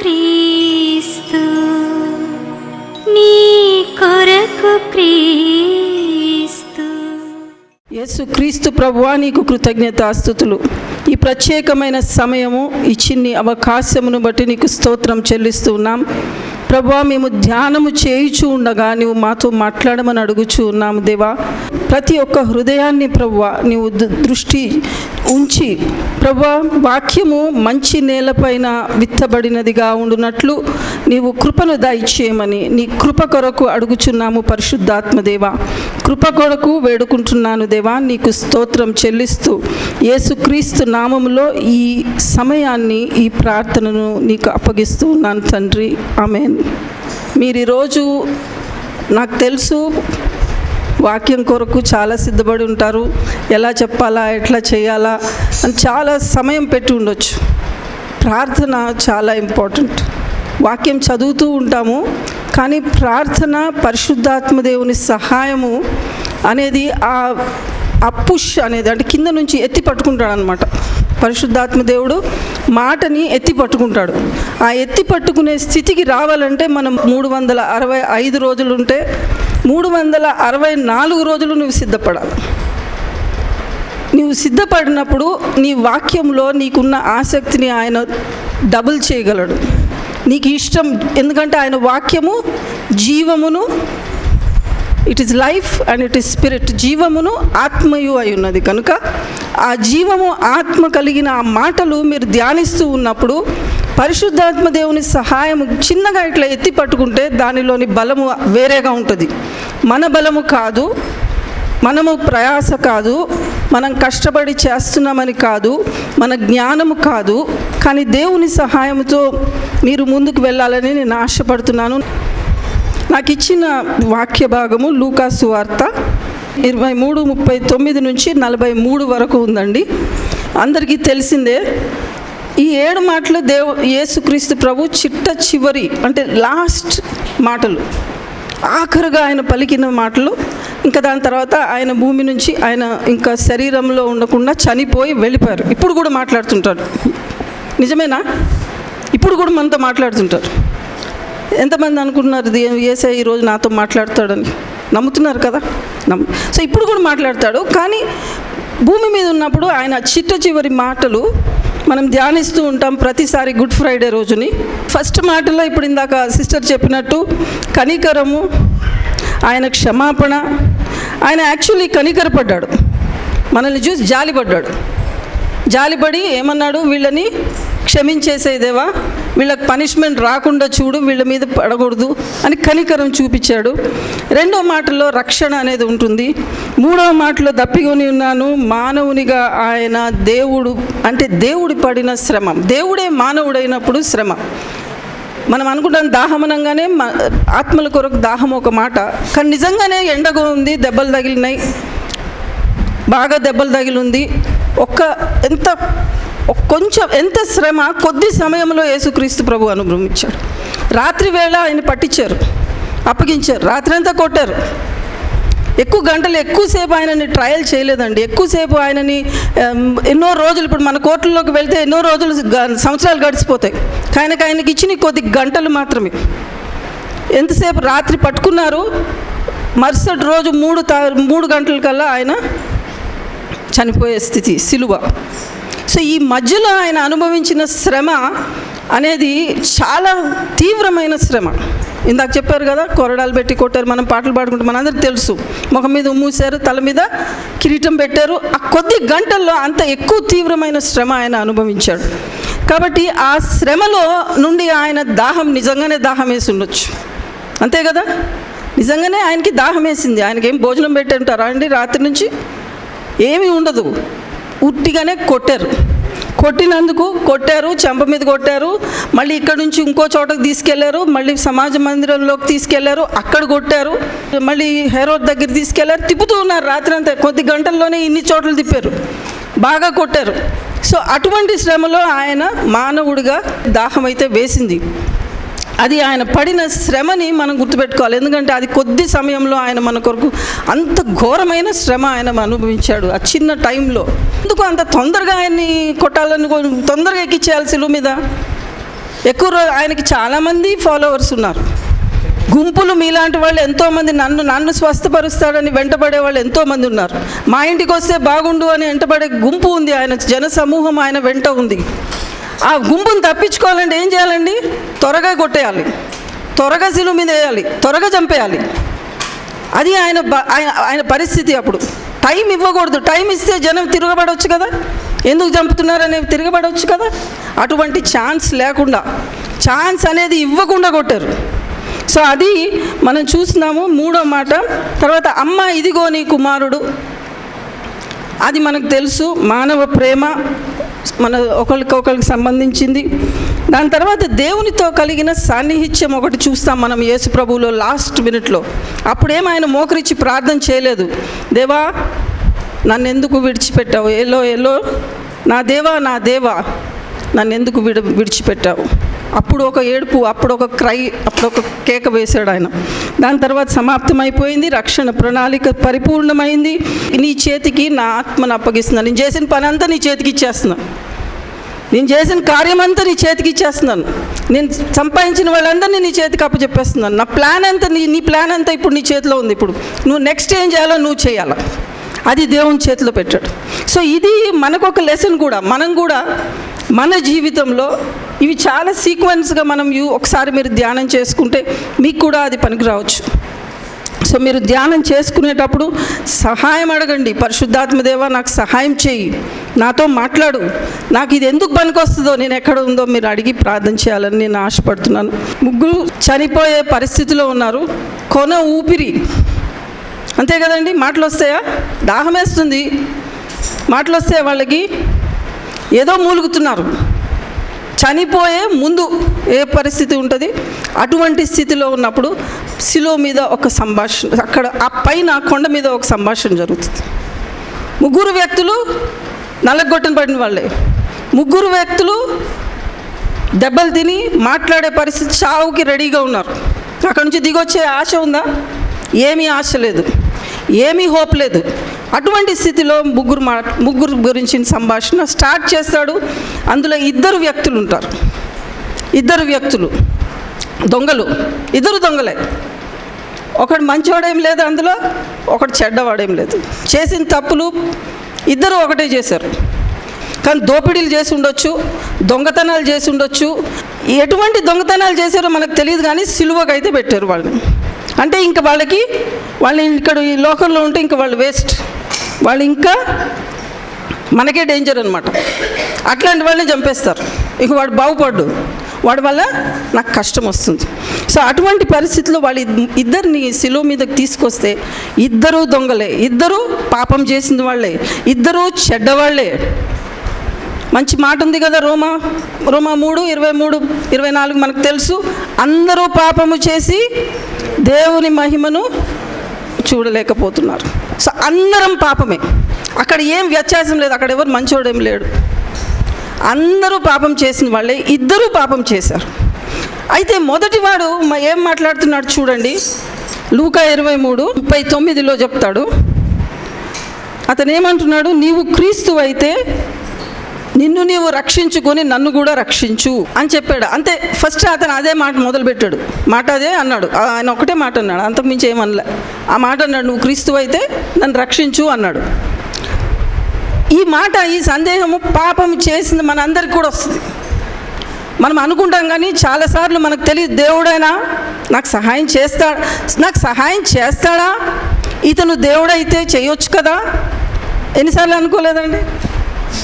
క్రీస్తు నీ కొరకు క్రీస్తు. యేసు క్రీస్తు ప్రభువా నీకు కృతజ్ఞతాస్థుతులు. ఈ ప్రత్యేకమైన సమయము ఇచ్చిన్ని అవకాశమును బట్టి నీకు స్తోత్రం చెల్లిస్తూ ఉన్నాం. మేము ధ్యానము చేయుచు ఉండగా నువ్వు మాతో మాట్లాడమని అడుగుచూ ఉన్నాము దేవా. ప్రతి ఒక్క హృదయాన్ని ప్రభువా నీవు దృష్టి ఉంచి ప్రభా వాక్యము మంచి నేలపైన విత్తబడినదిగా ఉండునట్లు నీవు కృపను దయచేయమని నీ కృప కొరకు అడుగుచున్నాము పరిశుద్ధాత్మదేవా. కృప కొరకు వేడుకుంటున్నాను దేవా నీకు స్తోత్రం చెల్లిస్తూ యేసుక్రీస్తు నామములో ఈ సమయాన్ని ఈ ప్రార్థనను నీకు అప్పగిస్తూ ఉన్నాను తండ్రి. ఆమెన్. మీరు ఈరోజు నాకు తెలుసు వాక్యం కొరకు చాలా సిద్ధపడి ఉంటారు. ఎలా చెప్పాలా ఎట్లా చేయాలా అని చాలా సమయం పెట్టి ఉండొచ్చు. ప్రార్థన చాలా ఇంపార్టెంట్. వాక్యం చదువుతూ ఉంటాము కానీ ప్రార్థన పరిశుద్ధాత్మదేవుని సహాయము అనేది ఆ ఆ పుష్ అనేది అంటే కింద నుంచి ఎత్తి పట్టుకుంటాడు అనమాట పరిశుద్ధాత్మ దేవుడు మాటని ఎత్తి పట్టుకుంటాడు. ఆ ఎత్తి పట్టుకునే స్థితికి రావాలంటే మనం మూడు వందల అరవై ఐదు రోజులు ఉంటే మూడు వందల అరవై నాలుగు రోజులు నువ్వు సిద్ధపడాలి. నువ్వు సిద్ధపడినప్పుడు నీ వాక్యంలో నీకున్న ఆసక్తిని ఆయన డబుల్ చేయగలడు. నీకు ఇష్టం ఎందుకంటే ఆయన వాక్యము జీవమును it is life and it is spirit జీవమును ఆత్మయు అయి ఉన్నది. కనుక ఆ జీవము ఆత్మ కలిగిన ఆ మాటలు మీరు ధ్యానిస్తూ ఉన్నప్పుడు పరిశుద్ధాత్మ దేవుని సహాయం చిన్నగా ఇట్లా ఎత్తి పట్టుకుంటే దానిలోని బలము వేరేగా ఉంటుంది. మన బలము కాదు మనము ప్రయాస కాదు మనం కష్టపడి చేస్తున్నామని కాదు మన జ్ఞానము కాదు కానీ దేవుని సహాయంతో మీరు ముందుకు వెళ్ళాలని నేను ఆశపడుతున్నాను. నాకు ఇచ్చిన వాక్య భాగము లూకాసు వార్త ఇరవై మూడు ముప్పై తొమ్మిది నుంచి నలభై మూడు వరకు ఉందండి. అందరికీ తెలిసిందే ఈ ఏడు మాటలు దేవు యేసుక్రీస్తు ప్రభు చిట్ట చివరి అంటే లాస్ట్ మాటలు. ఆఖరుగా ఆయన పలికిన మాటలు ఇంకా దాని తర్వాత ఆయన భూమి నుంచి ఆయన ఇంకా శరీరంలో ఉండకుండా చనిపోయి వెళ్ళిపోయారు. ఇప్పుడు కూడా మాట్లాడుతుంటారు. నిజమేనా? ఇప్పుడు కూడా మనతో మాట్లాడుతుంటారు. ఎంతమంది అనుకుంటున్నారు ఇది? ఏసై ఈరోజు నాతో మాట్లాడతాడని? నమ్ముతున్నారు కదా? నమ్ము సో ఇప్పుడు కూడా మాట్లాడతాడు. కానీ భూమి మీద ఉన్నప్పుడు ఆయన చిట్ట చివరి మాటలు మనం ధ్యానిస్తూ ఉంటాం ప్రతిసారి గుడ్ ఫ్రైడే రోజుని. ఫస్ట్ మాటలో ఇప్పుడు ఇందాక సిస్టర్ చెప్పినట్టు కనికరము ఆయన క్షమాపణ ఆయన యాక్చువల్లీ కనికరపడ్డాడు మనల్ని చూసి జాలిపడ్డాడు. జాలిపడి ఏమన్నాడు? వీళ్ళని క్షమించేసేదేవా వీళ్ళకి పనిష్మెంట్ రాకుండా చూడు వీళ్ళ మీద పడకూడదు అని కనికరం చూపించాడు. రెండో మాటలో రక్షణ అనేది ఉంటుంది. మూడవ మాటలో దప్పికొని ఉన్నాను మానవునిగా ఆయన దేవుడు అంటే దేవుడి పడిన శ్రమ. దేవుడే మానవుడైనప్పుడు శ్రమ. మనం అనుకుంటాం దాహం అనగానే మ- ఆత్మల కొరకు దాహం ఒక మాట. కానీ నిజంగానే ఎండగా ఉంది దెబ్బలు తగిలినాయి. బాగా దెబ్బలు తగిలి ఉంది. ఒక్క ఎంత కొంచెం ఎంత శ్రమ కొద్ది సమయంలో యేసుక్రీస్తు ప్రభు అనుభవించాడు రాత్రి వేళ ఆయన పట్టించారు అప్పగించారు రాత్రి అంతా కొట్టారు. ఎక్కువ గంటలు ఎక్కువసేపు ఆయనని ట్రయల్ చేయలేదండి. ఎక్కువసేపు ఆయనని ఎన్నో రోజులు ఇప్పుడు మన కోర్టుల్లోకి వెళ్తే ఎన్నో రోజులు గ- సంవత్సరాలు గడిచిపోతాయి. కానీ ఆయనకి ఇచ్చిన కొద్ది గంటలు మాత్రమే. ఎంతసేపు రాత్రి పట్టుకున్నారు మరుసటి రోజు మూడు తా మూడు గంటల కల్లా ఆయన చనిపోయే స్థితి సిలువ. సో ఈ మధ్యలో ఆయన అనుభవించిన శ్రమ అనేది చాలా తీవ్రమైన శ్రమ. ఇందాక చెప్పారు కదా కొరడాలు పెట్టి కొట్టారు మనం పాటలు పాడుకుంటే మనందరికి తెలుసు. ముఖం మీద మూసారు తల మీద కిరీటం పెట్టారు. ఆ కొద్ది గంటల్లో అంత ఎక్కువ తీవ్రమైన శ్రమ ఆయన అనుభవించాడు. కాబట్టి ఆ శ్రమలో నుండి ఆయన దాహం నిజంగానే దాహం వేసి ఉండొచ్చు. అంతే కదా? నిజంగానే ఆయనకి దాహం వేసింది. ఆయనకి ఏం భోజనం పెట్టి ఉంటారా అండి? రాత్రి నుంచి ఏమీ ఉండదు. ఉట్టిగానే కొట్టారు. కొట్టినందుకు కొట్టారు చెంప మీద కొట్టారు మళ్ళీ ఇక్కడ నుంచి ఇంకో చోటకు తీసుకెళ్ళారు మళ్ళీ సమాజ మందిరంలోకి తీసుకెళ్ళారు అక్కడ కొట్టారు మళ్ళీ హెరోడ్ దగ్గర తీసుకెళ్ళారు తిప్పుతూ ఉన్నారు రాత్రి అంతా కొద్ది గంటల్లోనే ఇన్ని చోట్ల తిప్పారు. బాగా కొట్టారు. సో అటువంటి శ్రమలో ఆయన మానవుడిగా దాహం అయితే వేసింది. అది ఆయన పడిన శ్రమని మనం గుర్తుపెట్టుకోవాలి. ఎందుకంటే అది కొద్ది సమయంలో ఆయన మన కొరకు అంత ఘోరమైన శ్రమ ఆయన అనుభవించాడు ఆ చిన్న టైంలో. ఎందుకు అంత తొందరగా ఆయన్ని కొట్టాలని తొందరగా ఎక్కించేయాలి సిలువ మీద? ఎక్కువ రోజు ఆయనకి చాలామంది ఫాలోవర్స్ ఉన్నారు. గుంపులు మీలాంటి వాళ్ళు ఎంతోమంది నన్ను నన్ను స్వస్థపరుస్తాడని వెంటబడే వాళ్ళు ఎంతోమంది ఉన్నారు. మా ఇంటికి వస్తే బాగుండు అని వెంటబడే గుంపు ఉంది ఆయన జన సమూహం ఆయన వెంట ఉంది. ఆ గుంపును తప్పించుకోవాలంటే ఏం చేయాలండి? త్వరగా కొట్టేయాలి. త్వరగా సిలువ మీద వేయాలి. త్వరగా చంపేయాలి. అది ఆయన ఆయన ఆయన పరిస్థితి అప్పుడు. టైం ఇవ్వకూడదు. టైం ఇస్తే జనం తిరగబడవచ్చు కదా? ఎందుకు చంపుతున్నారనే తిరగబడవచ్చు కదా? అటువంటి ఛాన్స్ లేకుండా. ఛాన్స్ అనేది ఇవ్వకుండా కొట్టారు. సో అది మనం చూస్తున్నాము మూడో మాట. తర్వాత అమ్మ ఇదిగో నీ కుమారుడు. అది మనకు తెలుసు. మానవ ప్రేమ. మన ఒకరికొకరికి సంబంధించింది. దాని తర్వాత దేవునితో కలిగిన సాన్నిహిత్యం ఒకటి చూస్తాం మనం యేసు ప్రభువులో లాస్ట్ మినిట్లో. అప్పుడేం ఆయన మోకరించి ప్రార్థన చేయలేదు. దేవా నన్ను ఎందుకు విడిచిపెట్టావు? ఎల్లో ఎల్లో. నా దేవా నా దేవా. నన్ను ఎందుకు విడి విడిచిపెట్టావు? అప్పుడు ఒక ఏడుపు అప్పుడు ఒక క్రై అప్పుడు ఒక కేక వేశాడు ఆయన. దాని తర్వాత సమాప్తమైపోయింది రక్షణ ప్రణాళిక పరిపూర్ణమైంది. నీ చేతికి నా ఆత్మను అప్పగిస్తున్నాను నేను చేసిన పని అంతా నీ చేతికి ఇచ్చేస్తున్నాను నేను చేసిన కార్యం అంతా నీ చేతికి ఇచ్చేస్తున్నాను. నేను సంపాదించిన వాళ్ళందరినీ నీ చేతికి అప్పచెప్పేస్తున్నాను. నా ప్లాన్ అంతా నీ నీ ప్లాన్ అంతా ఇప్పుడు నీ చేతిలో ఉంది. ఇప్పుడు నువ్వు నెక్స్ట్ ఏం చేయాలో నువ్వు చేయాలా? అది దేవుని చేతిలో పెట్టాడు. సో ఇది మనకు ఒక లెసన్ కూడా. మనం కూడా మన జీవితంలో ఇవి చాలా సీక్వెన్స్గా మనం యూ ఒకసారి మీరు ధ్యానం చేసుకుంటే మీకు కూడా అది పనికి రావచ్చు. సో మీరు ధ్యానం చేసుకునేటప్పుడు సహాయం అడగండి. పరిశుద్ధాత్మదేవ నాకు సహాయం చేయి నాతో మాట్లాడు. నాకు ఇది ఎందుకు పనికొస్తుందో నేను ఎక్కడ ఉందో మీరు అడిగి ప్రార్థన చేయాలని నేను ఆశపడుతున్నాను. ముగ్గురు చనిపోయే పరిస్థితిలో ఉన్నారు. కొన ఊపిరి. అంతే కదండి? మాటలు వస్తాయా? దాహమేస్తుంది మాటలు వస్తే వాళ్ళకి? ఏదో మూలుగుతున్నారు. చనిపోయే ముందు ఏ పరిస్థితి ఉంటుంది? అటువంటి స్థితిలో ఉన్నప్పుడు శిలో మీద ఒక సంభాషణ అక్కడ ఆ పైన కొండ మీద ఒక సంభాషణ జరుగుతుంది. ముగ్గురు వ్యక్తులు నల్లగొట్టని పడిన వాళ్ళే. ముగ్గురు వ్యక్తులు దెబ్బలు తిని మాట్లాడే పరిస్థితి చావుకి రెడీగా ఉన్నారు. అక్కడ నుంచి దిగొచ్చే ఆశ ఉందా? ఏమీ ఆశ లేదు. ఏమీ హోప్ లేదు. అటువంటి స్థితిలో ముగ్గురు మా ముగ్గురు గురించిన సంభాషణ స్టార్ట్ చేస్తాడు. అందులో ఇద్దరు వ్యక్తులు ఉంటారు. ఇద్దరు వ్యక్తులు. దొంగలు. ఇద్దరు దొంగలే. ఒకడు మంచివాడేం లేదు అందులో ఒకడు చెడ్డవాడేం లేదు. చేసిన తప్పులు ఇద్దరు ఒకటే చేశారు. కానీ దోపిడీలు చేసి ఉండొచ్చు దొంగతనాలు చేసి ఉండొచ్చు. ఎటువంటి దొంగతనాలు చేశారో మనకు తెలియదు కానీ సిలువకు అయితే పెట్టారు వాళ్ళని. అంటే ఇంకా వాళ్ళకి వాళ్ళని ఇక్కడ ఈ లోకల్లో ఉంటే ఇంకా వాళ్ళు వేస్ట్. వాళ్ళు ఇంకా మనకే డేంజర్ అనమాట అట్లాంటి వాళ్ళని చంపేస్తారు. ఇక వాడు బాగుపడ్డు. వాడి వల్ల నాకు కష్టం వస్తుంది. సో అటువంటి పరిస్థితిలో వాళ్ళు ఇద్దరిని శిలువ మీదకి తీసుకొస్తే ఇద్దరు దొంగలే. ఇద్దరు పాపం చేసిన వాళ్ళే. ఇద్దరు చెడ్డవాళ్ళే మంచి మాట ఉంది కదా రోమా? రోమా మూడు ఇరవై మూడు ఇరవై నాలుగు మనకు తెలుసు. అందరూ పాపము చేసి దేవుని మహిమను చూడలేకపోతున్నారు. సో అందరం పాపమే. అక్కడ ఏం వ్యత్యాసం లేదు అక్కడ ఎవరు మంచోడు ఏం లేడు. అందరూ పాపం చేసిన వాళ్ళే ఇద్దరూ పాపం చేశారు. అయితే మొదటివాడు ఏం మాట్లాడుతున్నాడు చూడండి. లూకా ఇరవై మూడు ముప్పై తొమ్మిదిలో చెప్తాడు. అతను ఏమంటున్నాడు నీవు క్రీస్తు అయితే నిన్ను నీవు రక్షించుకొని నన్ను కూడా రక్షించు అని చెప్పాడు. అంతే ఫస్ట్ అతను అదే మాట మొదలుపెట్టాడు. మాట అదే అన్నాడు. ఆయన ఒకటే మాట అన్నాడు. అంతకుమించి ఏమనలే. ఆ మాట అన్నాడు నువ్వు క్రీస్తు అయితే నన్ను రక్షించు అన్నాడు. ఈ మాట ఈ సందేహము పాపం చేసింది మనందరికి కూడా వస్తుంది. మనం అనుకుంటాం కానీ చాలాసార్లు మనకు తెలియదు దేవుడైనా నాకు సహాయం చేస్తాడు? నాకు సహాయం చేస్తాడా? ఇతను దేవుడైతే చేయొచ్చు కదా? ఎన్నిసార్లు అనుకోలేదండి?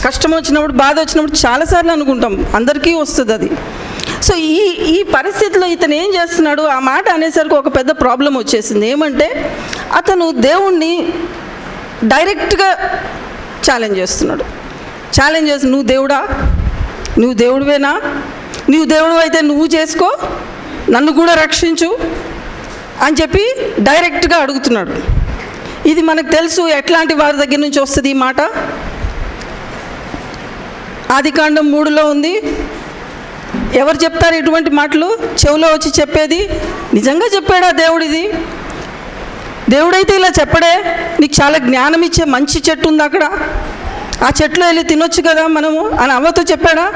కష్టం వచ్చినప్పుడు బాధ వచ్చినప్పుడు చాలాసార్లు అనుకుంటాం. అందరికీ వస్తుంది అది. సో ఈ ఈ పరిస్థితిలో ఇతను ఏం చేస్తున్నాడు? ఆ మాట అనేసరికి ఒక పెద్ద ప్రాబ్లం వచ్చేసింది. ఏమంటే అతను దేవుణ్ణి డైరెక్ట్గా ఛాలెంజ్ చేస్తున్నాడు. ఛాలెంజ్ చేసి నువ్వు దేవుడా? నువ్వు దేవుడివేనా? నువ్వు దేవుడు అయితే నువ్వు చేసుకో నన్ను కూడా రక్షించు అని చెప్పి డైరెక్ట్గా అడుగుతున్నాడు. ఇది మనకు తెలుసు ఎట్లాంటి వారి దగ్గర నుంచి వస్తుంది ఈ మాట? ఆదికాండం మూడులో ఉంది. ఎవరు చెప్తారు ఇటువంటి మాటలు? చెవిలో వచ్చి చెప్పేది? నిజంగా చెప్పాడా దేవుడిది? దేవుడైతే ఇలా చెప్పడే. నీకు చాలా జ్ఞానం ఇచ్చే మంచి చెట్టు ఉంది అక్కడ. ఆ చెట్లో వెళ్ళి తినొచ్చు కదా మనము అని అవ్వతో చెప్పాడా?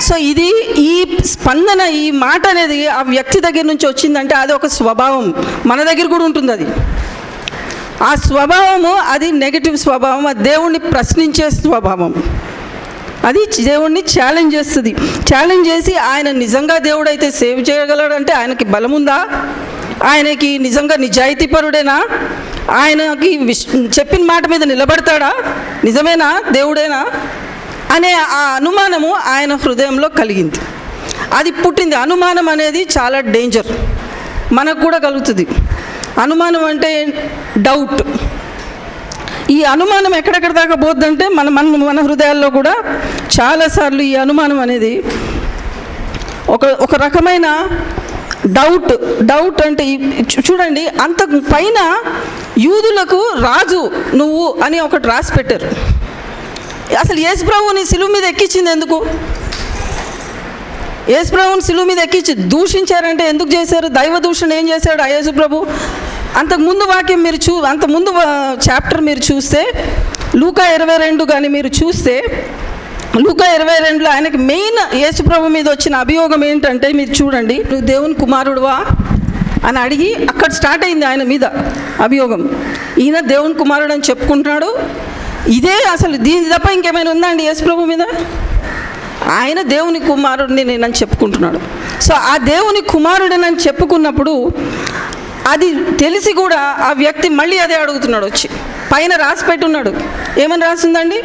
సో ఇది ఈ స్పందన ఈ మాట అనేది ఆ వ్యక్తి దగ్గర నుంచి వచ్చిందంటే అది ఒక స్వభావం. మన దగ్గర కూడా ఉంటుంది అది. ఆ స్వభావము అది నెగిటివ్ స్వభావం అది దేవుణ్ణి ప్రశ్నించే స్వభావం. అది దేవుణ్ణి ఛాలెంజ్ చేస్తుంది. ఛాలెంజ్ చేసి ఆయన నిజంగా దేవుడైతే సేవ్ చేయగలడంటే ఆయనకి బలం ఉందా ఆయనకి నిజంగా నిజాయితీపరుడేనా? ఆయనకి విష్ చెప్పిన మాట మీద నిలబడతాడా? నిజమేనా? దేవుడేనా? అనే ఆ అనుమానము ఆయన హృదయంలో కలిగింది. అది పుట్టింది. అనుమానం అనేది చాలా డేంజర్ మనకు కూడా కలుగుతుంది. అనుమానం అంటే డౌట్ ఈ అనుమానం ఎక్కడెక్కడ దాకా పోద్దంటే మన మన మన హృదయాల్లో కూడా చాలాసార్లు ఈ అనుమానం అనేది ఒక ఒక రకమైన డౌట్ డౌట్ అంటే చూ- చూడండి అంత పైన యూదులకు రాజు నువ్వు అని ఒకటి రాసి పెట్టారు. అసలు యేసు ప్రభువుని సిలువు మీద ఎక్కించింది ఎందుకు? యేసు ప్రభువుని సిలువు మీద ఎక్కించి దూషించారంటే ఎందుకు చేశారు? దైవ దూషణ ఏం చేశాడు ఆ యేసు అంతకుముందు అంతకు ముందు వాక్యం మీరు చూ అంత ముందు చాప్టర్ మీరు చూస్తే లూకా ఇరవై రెండు కానీ మీరు చూస్తే లూకా ఇరవై రెండులో ఆయనకి మెయిన్ యేసుప్రభు మీద వచ్చిన అభియోగం ఏంటంటే మీరు చూడండి నువ్వు దేవుని కుమారుడువా? అని అడిగి అక్కడ స్టార్ట్ అయింది ఆయన మీద అభియోగం. ఈయన దేవుని కుమారుడు అని చెప్పుకుంటున్నాడు. ఇదే అసలు దీని తప్ప ఇంకేమైనా ఉందా అండి యేసు మీద? ఆయన దేవుని కుమారుడిని నేనని చెప్పుకుంటున్నాడు. సో ఆ దేవుని కుమారుడినని చెప్పుకున్నప్పుడు అది తెలిసి కూడా ఆ వ్యక్తి మళ్ళీ అదే అడుగుతున్నాడు వచ్చి. పైన రాసి పెట్టున్నాడు. ఏమని రాసిందండి?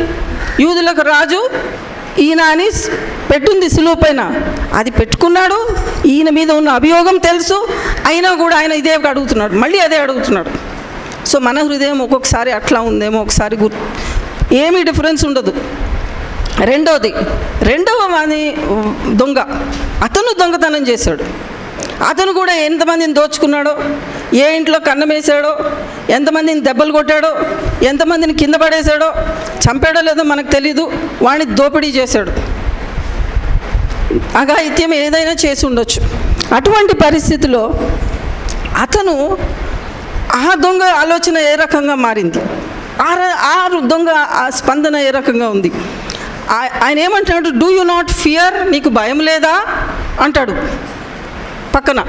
యూదులకు రాజు ఈయన అని పెట్టుంది సులువు పైన. అది పెట్టుకున్నాడు. ఈయన మీద ఉన్న అభియోగం తెలుసు. అయినా కూడా ఆయన ఇదే అడుగుతున్నాడు. మళ్ళీ అదే అడుగుతున్నాడు. సో మన హృదయం ఒక్కొక్కసారి అట్లా ఉందేమో ఒకసారి గుర్ ఏమీ డిఫరెన్స్ ఉండదు. రెండవది రెండవ వాని దొంగ. అతను దొంగతనం చేశాడు. అతను కూడా ఎంతమందిని దోచుకున్నాడో ఏ ఇంట్లో కన్నం ఎంతమందిని దెబ్బలు కొట్టాడో ఎంతమందిని కింద పడేశాడో చంపాడో లేదో మనకు తెలీదు వాడిని దోపిడీ చేశాడు. అఘాయిత్యం ఏదైనా చేసి ఉండొచ్చు. అటువంటి పరిస్థితిలో అతను ఆ దొంగ ఆలోచన ఏ రకంగా మారింది? ఆ ర- దొంగ ఆ స్పందన ఏ రకంగా ఉంది? ఆయన ఏమంటున్నాడు డూ యు నాట్ ఫియర్ నీకు భయం లేదా? అంటాడు. పక్కన.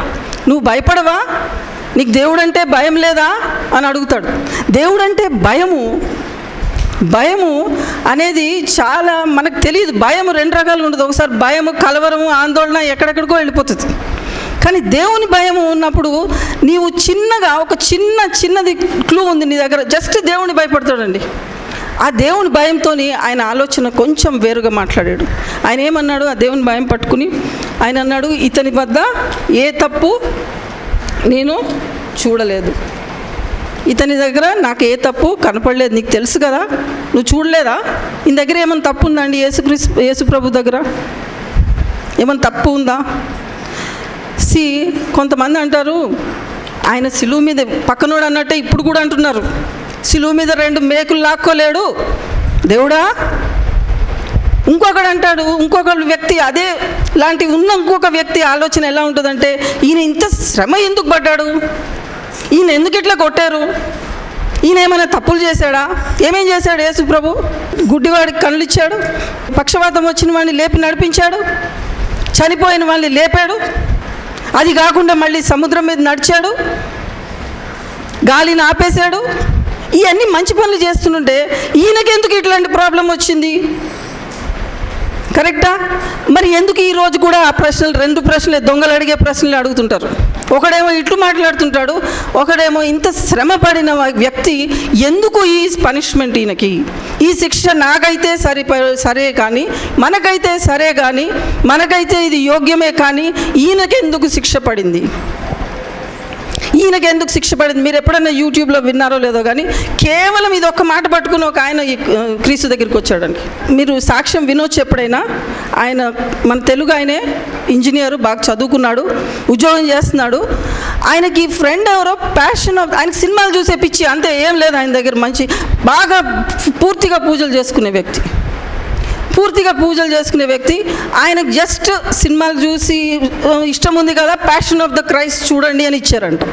నువ్వు భయపడవా? నీకు దేవుడంటే భయం లేదా? అని అడుగుతాడు. దేవుడంటే భయము భయము అనేది చాలా మనకు తెలియదు. భయం రెండు రకాలు ఉండదు ఒకసారి భయము కలవరము ఆందోళన ఎక్కడెక్కడికో వెళ్ళిపోతుంది. కానీ దేవుని భయము ఉన్నప్పుడు నీవు చిన్నగా ఒక చిన్న చిన్నది క్లూ ఉంది నీ దగ్గర. జస్ట్ దేవుని భయపడతాడండి. ఆ దేవుని భయంతో ఆయన ఆలోచన కొంచెం వేరుగా మాట్లాడాడు. ఆయన ఏమన్నాడు? ఆ దేవుని భయం పట్టుకుని ఆయన అన్నాడు ఇతని వద్ద ఏ తప్పు నేను చూడలేదు. ఇతని దగ్గర నాకు ఏ తప్పు కనపడలేదు. నీకు తెలుసు కదా? నువ్వు చూడలేదా? నీ దగ్గర ఏమైనా తప్పు ఉందండి యేసుక్రీస్ యేసుప్రభు దగ్గర? ఏమైనా తప్పు ఉందా? సి కొంతమంది అంటారు ఆయన సిలువు మీద పక్కనోడు అన్నట్టే ఇప్పుడు కూడా అంటున్నారు. సిలువు మీద రెండు మేకులు లాక్కోలేడు. దేవుడా? ఇంకొకడు అంటాడు ఇంకొక వ్యక్తి అదే లాంటి ఉన్న ఇంకొక వ్యక్తి ఆలోచన ఎలా ఉంటుందంటే ఈయన ఇంత శ్రమ ఎందుకు పడ్డాడు? ఈయన ఎందుకు ఇట్లా కొట్టారు? ఈయన ఏమైనా తప్పులు చేశాడా? ఏమేం చేశాడు యేసు ప్రభు? గుడ్డివాడికి కళ్ళు ఇచ్చాడు పక్షవాతం వచ్చిన వాడిని లేపి నడిపించాడు చనిపోయిన వాళ్ళని లేపాడు అది కాకుండా మళ్ళీ సముద్రం మీద నడిచాడు గాలిని ఆపేశాడు ఇవన్నీ మంచి పనులు చేస్తుంటే ఈయనకెందుకు ఇట్లాంటి ప్రాబ్లం వచ్చింది? కరెక్టా? మరి ఎందుకు ఈరోజు కూడా ఆ ప్రశ్నలు రెండు ప్రశ్నలు దొంగలు అడిగే ప్రశ్నలు అడుగుతుంటారు? ఒకడేమో ఇట్లు మాట్లాడుతుంటాడు ఒకడేమో ఇంత శ్రమ పడిన వ్యక్తి ఎందుకు ఈ పనిష్మెంట్ ఈయనకి? ఈ శిక్ష నాకైతే సరి సరే కానీ మనకైతే సరే కానీ మనకైతే ఇది యోగ్యమే కానీ ఈయనకెందుకు శిక్ష పడింది? ఈయనకి ఎందుకు శిక్ష పడింది? మీరు ఎప్పుడైనా యూట్యూబ్లో విన్నారో లేదో కానీ కేవలం ఇది ఒక్క మాట పట్టుకుని ఒక ఆయన ఈ, క్రీస్తు దగ్గరికి వచ్చాడండి మీరు సాక్ష్యం వినొచ్చు ఎప్పుడైనా? ఆయన మన తెలుగు ఆయనే ఇంజనీరు బాగా చదువుకున్నాడు ఉద్యోగం చేస్తున్నాడు. ఆయనకి ఫ్రెండ్ ఎవరో ప్యాషన్ ఆఫ్ ఆయనకి సినిమాలు చూసే పిచ్చి అంతే ఏం లేదు ఆయన దగ్గర మంచి బాగా పూర్తిగా పూజలు చేసుకునే వ్యక్తి. పూర్తిగా పూజలు చేసుకునే వ్యక్తి. ఆయనకు జస్ట్ సినిమాలు చూసి ఇష్టం ఉంది కదా ప్యాషన్ ఆఫ్ ద క్రైస్ట్ చూడండి అని ఇచ్చారంట.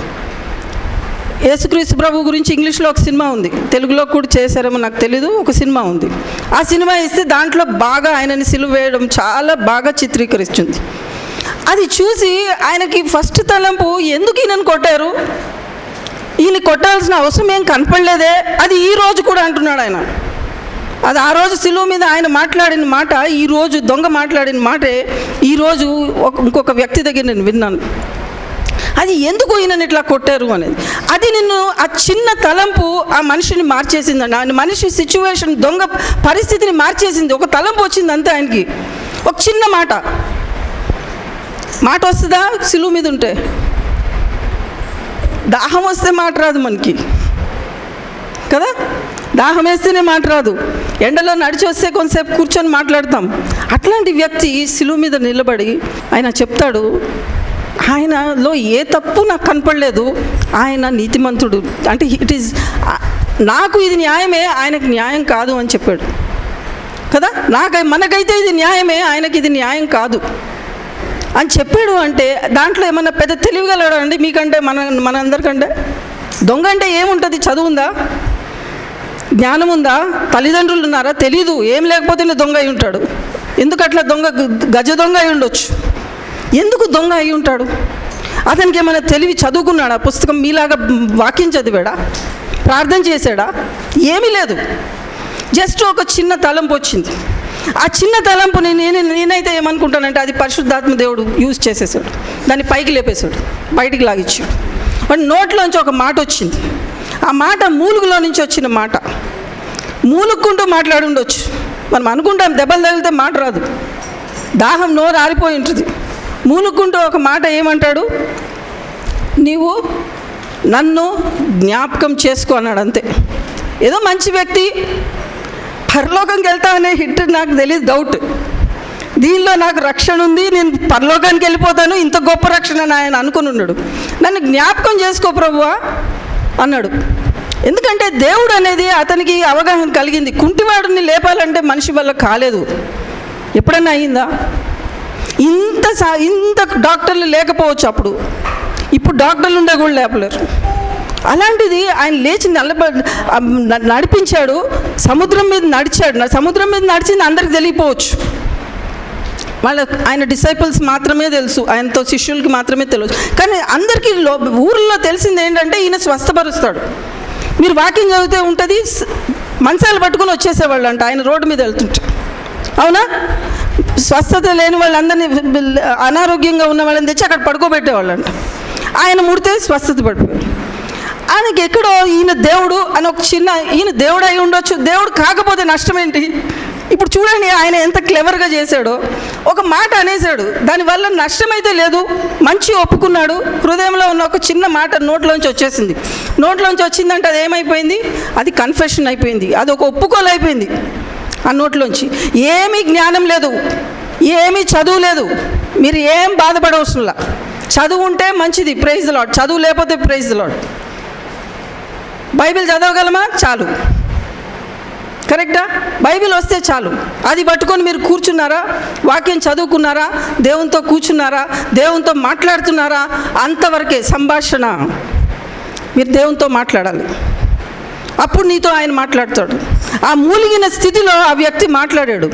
యేసుక్రీస్తు ప్రభు గురించి ఇంగ్లీష్లో ఒక సినిమా ఉంది. తెలుగులో కూడా చేశారేమో నాకు తెలీదు ఒక సినిమా ఉంది. ఆ సినిమా ఇస్తే దాంట్లో బాగా ఆయనని సిలువ వేయడం చాలా బాగా చిత్రీకరిస్తుంది. అది చూసి ఆయనకి ఫస్ట్ తలంపు ఎందుకు ఈయనను కొట్టారు? ఈయన కొట్టాల్సిన అవసరం ఏం కనపడలేదే? అది ఈ రోజు కూడా అంటున్నాడు ఆయన. అది ఆ రోజు సిలువ మీద ఆయన మాట్లాడిన మాట ఈరోజు దొంగ మాట్లాడిన మాటే ఈరోజు ఒక ఇంకొక వ్యక్తి దగ్గర నేను విన్నాను. అది ఎందుకు ఈయనని ఇట్లా కొట్టారు అనేది? అది నిన్ను ఆ చిన్న తలంపు ఆ మనిషిని మార్చేసిందండి ఆయన మనిషి సిచ్యువేషన్ దొంగ పరిస్థితిని మార్చేసింది. ఒక తలంపు వచ్చింది అంతే ఆయనకి. ఒక చిన్న మాట. మాట వస్తుందా? సిలువు మీద ఉంటే. దాహం వస్తే మాట రాదు మనకి. కదా? దాహం వేస్తేనే మాట రాదు. ఎండలో నడిచి వస్తే కొంతసేపు కూర్చొని మాట్లాడతాం. అట్లాంటి వ్యక్తి సిలువు మీద నిలబడి ఆయన చెప్తాడు ఆయనలో ఏ తప్పు నాకు కనపడలేదు. ఆయన నీతిమంతుడు. అంటే ఇట్ ఈస్ నాకు ఇది న్యాయమే ఆయనకు న్యాయం కాదు అని చెప్పాడు. కదా? నాకు మనకైతే ఇది న్యాయమే ఆయనకి ఇది న్యాయం కాదు. అని చెప్పాడు అంటే దాంట్లో ఏమన్నా పెద్ద తెలివిగలడు అండి మీకంటే మన మనందరికంటే? దొంగ అంటే ఏముంటుంది? చదువుందా జ్ఞానం ఉందా తల్లిదండ్రులు ఉన్నారా తెలీదు. ఏం లేకపోతేనే దొంగ అయి ఉంటాడు. ఎందుకు అట్లా దొంగ గజ దొంగ అయి ఉండొచ్చు? ఎందుకు దొంగ అయి ఉంటాడు? అతనికి ఏమైనా తెలివి చదువుకున్నాడా? పుస్తకం మీలాగా వాక్యం చదివాడా? ప్రార్థన చేశాడా? ఏమీ లేదు. జస్ట్ ఒక చిన్న తలంపు వచ్చింది. ఆ చిన్న తలంపుని నేను నేనైతే ఏమనుకుంటానంటే అది పరిశుద్ధాత్మ దేవుడు యూజ్ చేసేసాడు. దాన్ని పైకి లేపేశాడు. బయటికి లాగిచ్చాడు వాడి నోట్లోంచి ఒక మాట వచ్చింది. ఆ మాట మూలుగులో నుంచి వచ్చిన మాట. మూలుక్కుంటూ మాట్లాడి ఉండొచ్చు మనం అనుకుంటాం దెబ్బలు తగిలితే మాట రాదు. దాహం నోరు ఆరిపోయి ఉంటుంది. మూలుక్కుంటూ ఒక మాట ఏమంటాడు? నీవు నన్ను జ్ఞాపకం చేసుకో అన్నాడు అంతే. ఏదో మంచి వ్యక్తి పరలోకంకి వెళ్తా అనే హిట్ నాకు తెలియదు డౌట్. దీనిలో నాకు రక్షణ ఉంది నేను పరలోకానికి వెళ్ళిపోతాను ఇంత గొప్ప రక్షణ అని ఆయన అనుకుని ఉన్నాడు. నన్ను జ్ఞాపకం చేసుకో ప్రభువా అన్నాడు. ఎందుకంటే దేవుడు అనేది అతనికి అవగాహన కలిగింది. కుంటివాడిని లేపాలంటే మనిషి వల్ల కాలేదు. ఎప్పుడన్నా అయిందా? ఇంత సా ఇంత డాక్టర్లు లేకపోవచ్చు అప్పుడు. ఇప్పుడు డాక్టర్లు ఉండే కూడా లేపలేరు. అలాంటిది ఆయన లేచి నల్లబ నడిపించాడు. సముద్రం మీద నడిచాడు. సముద్రం మీద నడిచింది అందరికి తెలియపోవచ్చు. వాళ్ళ ఆయన డిసైపుల్స్ మాత్రమే తెలుసు. ఆయనతో శిష్యులకి మాత్రమే తెలుసు. కానీ అందరికీ లో ఊర్లో తెలిసింది ఏంటంటే ఈయన స్వస్థపరుస్తాడు. మీరు వాకింగ్ చదివితే ఉంటుంది మంచాలు పట్టుకొని వచ్చేసేవాళ్ళు అంట ఆయన రోడ్డు మీద వెళ్తుంటే. అవునా? స్వస్థత లేని వాళ్ళందరినీ అనారోగ్యంగా ఉన్న వాళ్ళని తెచ్చి అక్కడ పడుకోబెట్టేవాళ్ళు అంట ఆయన ముడితే స్వస్థత పడిపోయాడు ఆయనకి ఎక్కడో ఈయన దేవుడు అని ఒక చిన్న ఈయన దేవుడు అయి ఉండొచ్చు దేవుడు కాకపోతే నష్టం ఏంటి? ఇప్పుడు చూడండి ఆయన ఎంత క్లెవర్గా చేశాడో. ఒక మాట అనేసాడు దానివల్ల నష్టమైతే లేదు. మంచి ఒప్పుకున్నాడు. హృదయంలో ఉన్న ఒక చిన్న మాట నోట్లోంచి వచ్చేసింది. నోట్లోంచి వచ్చిందంటే అది ఏమైపోయింది? అది కన్ఫెషన్ అయిపోయింది. అది ఒక ఒప్పుకోలైపోయింది అయిపోయింది. ఆ నోట్లోంచి. ఏమీ జ్ఞానం లేదు. ఏమీ చదువు లేదు. మీరు ఏం బాధపడవసరంలా చదువు ఉంటే మంచిది. ప్రైజ్ లాడ్ చదువు లేకపోతే ప్రైజ్ లాడ్ బైబిల్ చదవగలమా? చాలు. కరెక్టా? బైబిల్ వస్తే చాలు. అది పట్టుకొని మీరు కూర్చున్నారా? వాక్యం చదువుకున్నారా? దేవునితో కూర్చున్నారా? దేవునితో మాట్లాడుతున్నారా? అంతవరకే సంభాషణ. మీరు దేవునితో మాట్లాడాలి. అప్పుడు నీతో ఆయన మాట్లాడతాడు. ఆ మూలిగిన స్థితిలో ఆ వ్యక్తి మాట్లాడాడు.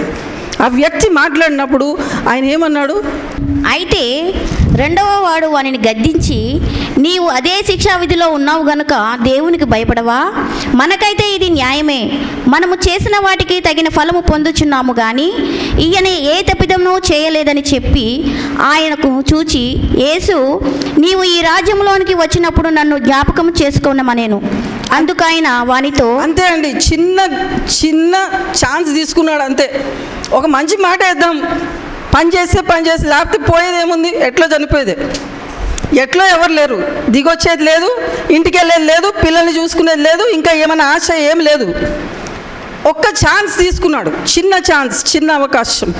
ఆ వ్యక్తి మాట్లాడినప్పుడు ఆయన ఏమన్నాడు? అయితే రెండవ వాడు వానిని గద్దించి నీవు అదే శిక్షా విధిలో ఉన్నావు గనుక దేవునికి భయపడవా? మనకైతే ఇది న్యాయమే. మనము చేసిన వాటికి తగిన ఫలము పొందుచున్నాము కానీ ఈయన ఏ తప్పిదమును చేయలేదని చెప్పి ఆయనకు చూచి యేసు నీవు ఈ రాజ్యంలోనికి వచ్చినప్పుడు నన్ను జ్ఞాపకం అందుకు ఆయన వానితో అంతే అండి చిన్న చిన్న ఛాన్స్ తీసుకున్నాడు అంతే. ఒక మంచి మాట వేద్దాం. పని చేస్తే పని చేస్తే లేకపోతే పోయేది ఏముంది ఎట్లా చనిపోయేది? ఎట్లో ఎవరు లేరు? దిగొచ్చేది లేదు ఇంటికి వెళ్ళేది లేదు పిల్లల్ని చూసుకునేది లేదు ఇంకా ఏమైనా ఆశ ఏం లేదు. ఒక్క ఛాన్స్ తీసుకున్నాడు. చిన్న ఛాన్స్ చిన్న అవకాశం.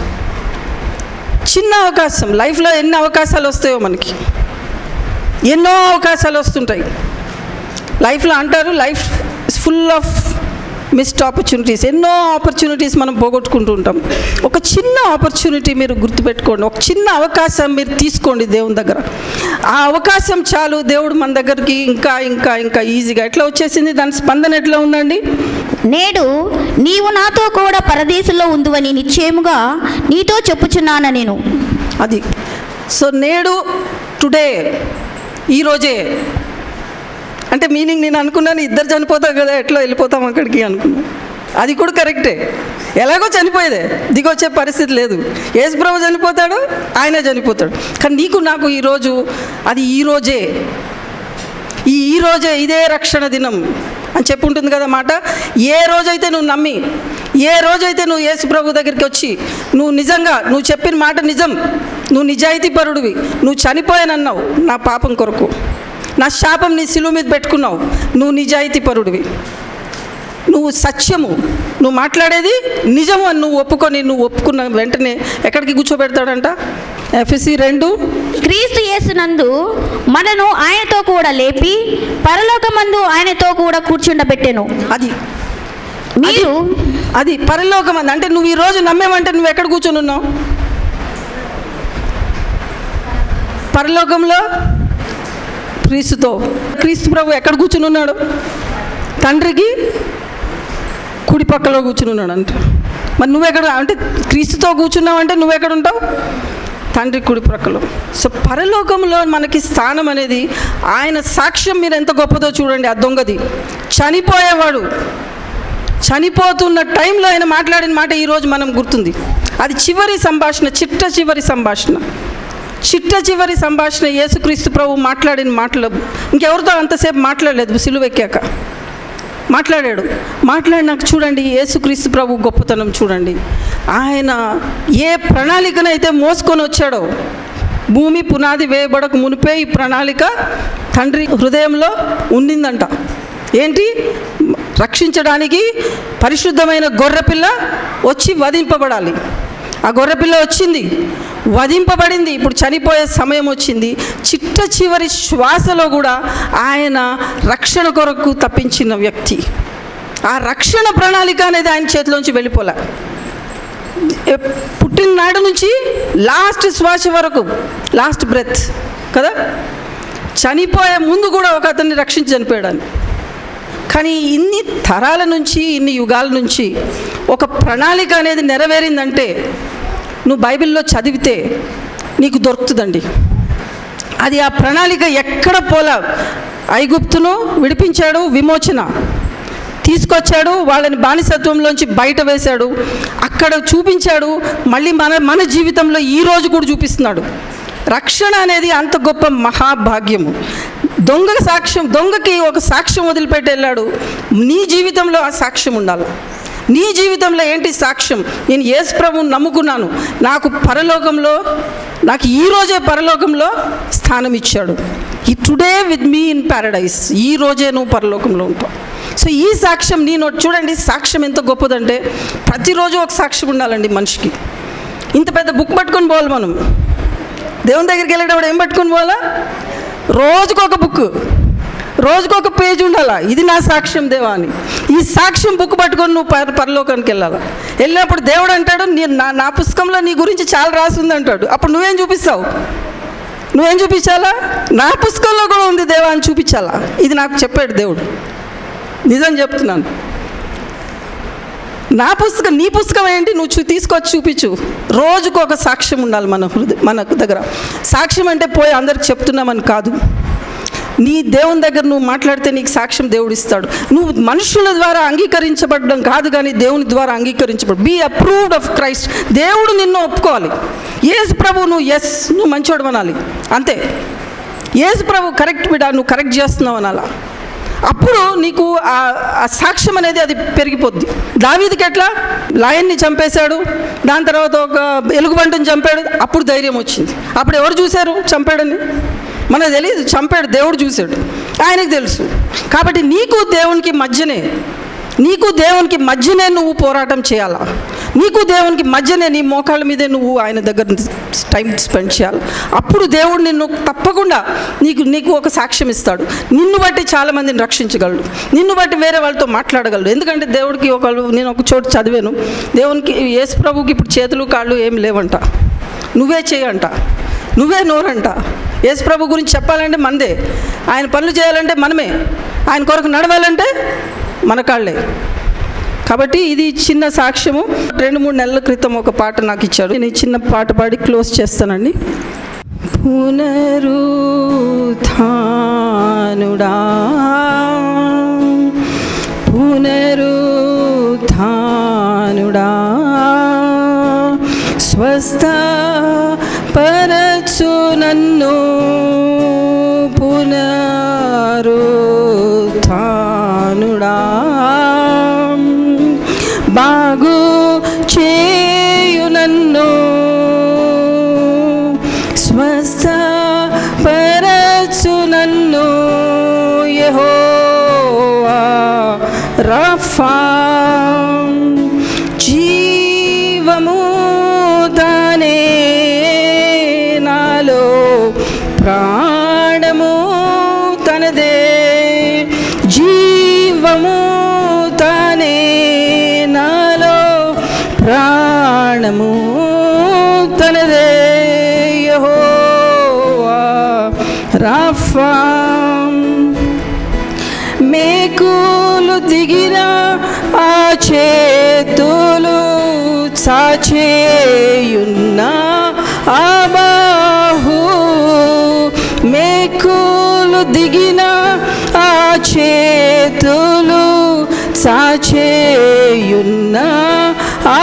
చిన్న అవకాశం. లైఫ్లో ఎన్ని అవకాశాలు వస్తాయో మనకి. ఎన్నో అవకాశాలు వస్తుంటాయి. లైఫ్లో అంటారు life full of missed opportunities ఎన్నో ఆపర్చునిటీస్ మనం పోగొట్టుకుంటూ ఉంటాం. ఒక చిన్న ఆపర్చునిటీ మీరు గుర్తుపెట్టుకోండి. ఒక చిన్న అవకాశం మీరు తీసుకోండి దేవుని దగ్గర. ఆ అవకాశం చాలు దేవుడు మన దగ్గరికి ఇంకా ఇంకా ఇంకా ఈజీగా ఎట్లా వచ్చేసింది? దాని స్పందన ఎట్లా ఉందండి? నేడు నీవు నాతో కూడా పరదేశంలో ఉందువని నిశ్చయముగా నీతో చెప్పుచున్నాను నేను. అది. సో నేడు టుడే ఈరోజే అంటే మీనింగ్ నేను అనుకున్నాను ఇద్దరు చనిపోతావు కదా ఎట్లా వెళ్ళిపోతాం అక్కడికి అనుకున్నాను అది కూడా కరెక్టే ఎలాగో చనిపోయేదే. దిగొచ్చే పరిస్థితి లేదు. యేసుప్రభు చనిపోతాడు ఆయన చనిపోతాడు. కానీ నీకు నాకు ఈరోజు అది ఈరోజే ఈ ఈ రోజే ఇదే రక్షణ దినం అని చెప్పి ఉంటుంది కదా మాట. ఏ రోజైతే నువ్వు నమ్మి ఏ రోజైతే నువ్వు యేసు ప్రభు దగ్గరికి వచ్చి నువ్వు నిజంగా నువ్వు చెప్పిన మాట నిజం. నువ్వు నిజాయితీ పరుడివి నువ్వు చనిపోయానన్నావు. నా పాపం కొరకు. నా శాపం నీ సిలువ మీద పెట్టుకున్నావు. నువ్వు నిజాయితీ పరుడివి. నువ్వు సత్యము. నువ్వు మాట్లాడేది నిజము అని నువ్వు ఒప్పుకొని నువ్వు ఒప్పుకున్న వెంటనే ఎక్కడికి కూర్చోబెడతాడంట? ఎఫ్ఎసి రెండు. క్రీస్తు యేసునందు మనను ఆయనతో కూడా లేపి పరలోకమందు ఆయనతో కూడా కూర్చుండబెట్టెను. అది. మీరు అది పరలోకం అంది అంటే నువ్వు ఈ రోజు నమ్మేవంటే నువ్వు ఎక్కడ కూర్చొని ఉన్నావు పరలోకంలో క్రీస్తుతో. క్రీస్తు ప్రభు ఎక్కడ కూర్చుని ఉన్నాడు తండ్రికి కుడి పక్కలో కూర్చుని ఉన్నాడు అంట మరి నువ్వెక్కడ అంటే క్రీస్తుతో కూర్చున్నావు అంటే నువ్వెక్కడ ఉంటావు తండ్రి కుడి ప్రక్కలో సో పరలోకంలో మనకి స్థానం అనేది ఆయన సాక్ష్యం మీరు ఎంత గొప్పదో చూడండి ఆ దొంగది. చనిపోయేవాడు. చనిపోతున్న టైంలో ఆయన మాట్లాడిన మాట ఈరోజు మనం గుర్తుంది. అది చివరి సంభాషణ చిట్ట చివరి సంభాషణ. చిట్ట చివరి సంభాషణ యేసుక్రీస్తు ప్రభు మాట్లాడిన మాటలు. ఇంకెవరితో అంతసేపు మాట్లాడలేదు సిలువెక్కాక మాట్లాడాడు. మాట్లాడినాక చూడండి యేసుక్రీస్తు ప్రభు గొప్పతనం చూడండి. ఆయన ఏ ప్రణాళికనైతే మోసుకొని వచ్చాడో భూమి పునాది వేయబడక మునిపే ఈ ప్రణాళిక తండ్రి హృదయంలో ఉండిందంట. ఏంటి? రక్షించడానికి పరిశుద్ధమైన గొర్రెపిల్ల వచ్చి వధింపబడాలి. ఆ గొర్రెపిల్ల వచ్చింది. వధింపబడింది. ఇప్పుడు చనిపోయే సమయం వచ్చింది. చిట్ట చివరి శ్వాసలో కూడా ఆయన రక్షణ కొరకు తప్పించిన వ్యక్తి. ఆ రక్షణ ప్రణాళిక అనేది ఆయన చేతిలోంచి వెళ్ళిపోలే. పుట్టిననాడు పుట్టిన నాడు నుంచి లాస్ట్ శ్వాస వరకు లాస్ట్ బ్రెత్ కదా? చనిపోయే ముందు కూడా ఒక అతన్ని రక్షించి చనిపోయాడు కానీ ఇన్ని తరాల నుంచి ఇన్ని యుగాల నుంచి ఒక ప్రణాళిక అనేది నెరవేరిందంటే నువ్వు బైబిల్లో చదివితే నీకు దొరుకుతుందండి. అది ఆ ప్రణాళిక ఎక్కడ పోలా ఐగుప్తును విడిపించాడు విమోచన. తీసుకొచ్చాడు వాళ్ళని బానిసత్వంలోంచి బయట వేశాడు అక్కడ చూపించాడు మళ్ళీ మన మన జీవితంలో ఈ రోజు కూడా చూపిస్తున్నాడు. రక్షణ అనేది అంత గొప్ప మహాభాగ్యము. దొంగ సాక్ష్యం దొంగకి ఒక సాక్ష్యం వదిలిపెట్టి వెళ్ళాడు. నీ జీవితంలో ఆ సాక్ష్యం ఉండాలి? నీ జీవితంలో ఏంటి సాక్ష్యం? నేను యేసు ప్రభువుని నమ్ముకున్నాను. నాకు పరలోకంలో నాకు ఈ రోజే పరలోకంలో స్థానం ఇచ్చాడు. ఈ today with me in paradise ఈ రోజే నువ్వు పరలోకంలో ఉంటావు. సో ఈ సాక్ష్యం నేను చూడండి సాక్ష్యం ఎంత గొప్పదంటే ప్రతిరోజు ఒక సాక్ష్యం ఉండాలండి మనిషికి. ఇంత పెద్ద బుక్ పట్టుకొని పోవాలి మనం. దేవుని దగ్గరికి వెళ్ళేటప్పుడు ఏం పట్టుకొని పోవాలా? రోజుకొక బుక్. రోజుకొక పేజ్ ఉండాలా. ఇది నా సాక్ష్యం దేవా అని ఈ సాక్ష్యం బుక్ పట్టుకొని నువ్వు పర పరలోకానికి వెళ్ళాలా? వెళ్ళినప్పుడు దేవుడు అంటాడు నీ నా నా పుస్తకంలో నీ గురించి చాలా రాసింది అంటాడు. అప్పుడు నువ్వేం చూపిస్తావు? నువ్వేం చూపించాలా? నా పుస్తకంలో కూడా ఉంది దేవా అని చూపించాలా? ఇది నాకు చెప్పాడు దేవుడు. నిజం చెప్తున్నాను. నా పుస్తకం నీ పుస్తకం ఏంటి? నువ్వు చూ తీసుకొచ్చి చూపించు. రోజుకు ఒక సాక్ష్యం ఉండాలి మన హృదయ మన దగ్గర. సాక్ష్యం అంటే పోయి అందరికి చెప్తున్నామని కాదు. నీ దేవుని దగ్గర నువ్వు మాట్లాడితే నీకు సాక్ష్యం దేవుడు ఇస్తాడు. నువ్వు మనుషుల ద్వారా అంగీకరించబడడం కాదు కానీ దేవుని ద్వారా అంగీకరించబడు. బీ అప్రూవ్డ్ ఆఫ్ క్రైస్ట్ దేవుడు నిన్ను ఒప్పుకోవాలి. ఏసు ప్రభు నువ్వు ఎస్ నువ్వు మంచోడు అనాలి. అంతే. ఏసు ప్రభు కరెక్ట్ బిడా నువ్వు కరెక్ట్ చేస్తున్నావు అనాలా. అప్పుడు నీకు ఆ సాక్ష్యం అనేది అది పెరిగిపోద్ది. దావీదికి ఎట్లా? లాయన్ని చంపేశాడు. దాని తర్వాత ఒక ఎలుగుబంటిని చంపాడు. అప్పుడు ధైర్యం వచ్చింది. అప్పుడు ఎవరు చూశారు చంపాడని? మనకు తెలియదు చంపాడు దేవుడు చూశాడు. ఆయనకు తెలుసు. కాబట్టి నీకు దేవునికి మధ్యనే నీకు దేవునికి మధ్యనే నువ్వు పోరాటం చేయాలా? నీకు దేవునికి మధ్యనే నీ మోకాళ్ళ మీదే నువ్వు ఆయన దగ్గర టైం స్పెండ్ చేయాలి? అప్పుడు దేవుడు నిన్ను తప్పకుండా నీకు నీకు ఒక సాక్ష్యం ఇస్తాడు. నిన్ను బట్టి చాలామందిని రక్షించగలడు. నిన్ను బట్టి వేరే వాళ్ళతో మాట్లాడగలడు. ఎందుకంటే దేవుడికి ఒక నేను ఒక చోటు చదివాను దేవునికి యేసు ప్రభుకి ఇప్పుడు చేతులు కాళ్ళు ఏమి లేవంట. నువ్వే చేయంట నువ్వే నోరంట. యేసు ప్రభు గురించి చెప్పాలంటే మనదే ఆయన పనులు చేయాలంటే మనమే. ఆయన కొరకు నడవాలంటే మన కాళ్ళే. కాబట్టి ఇది చిన్న సాక్ష్యము. రెండు మూడు నెలల క్రితం ఒక పాట నాకు ఇచ్చాడు. నేను చిన్న పాట పాడి క్లోజ్ చేస్తానండి. పునరుధానుడా పునరుధానుడా స్వస్థ నన్ను మేకులు దిగిన ఆ చేతులు సాచేయున్న ఆ బాహు. మేకులు దిగిన ఆ చేతులు సాచేయున్న ఆ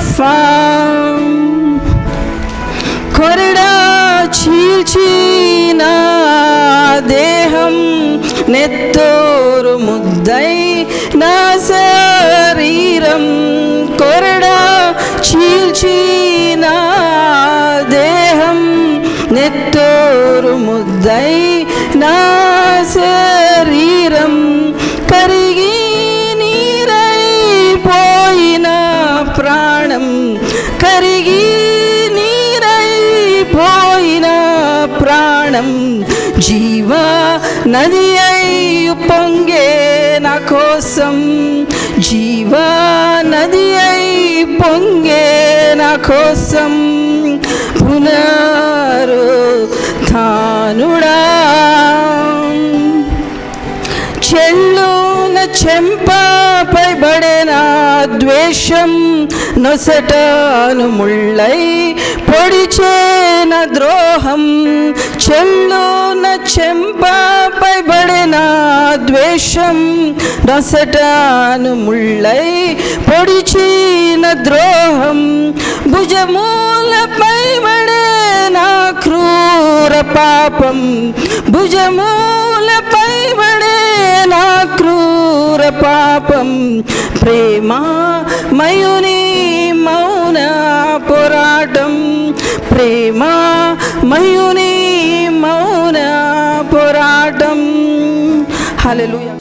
రాఫా కొరడా చీల్చిన దేహం నెత్తోరు ముద్దై నా శరీరం. కొరడా చీల్చిన దేహం నెత్తోరు ముద్దై నా శరీరం. కరిగి కరిగి నీరైపోయిన ప్రాణం జీవ నది అయి పొంగే నా కోసం జీవ నది అయి పొంగే నా కోసం పునరు తానుడా చెల్లున చెంపపై బడే ద్వేషం నొసటాను ముళ్ళై పొడిచేన ద్రోహం. చెల్లున చెంపపై పడిన ద్వేషం నొసటాను ముళ్ళై పొడిచిన ద్రోహం. భుజమూలపై పడే నా క్రూర పాపం. భుజమూలపై పడే నా క్రూర పాపం. ప్రేమా మయుని మౌన పోరాటం. ప్రేమ మయుని మౌన పోరాటం. హలో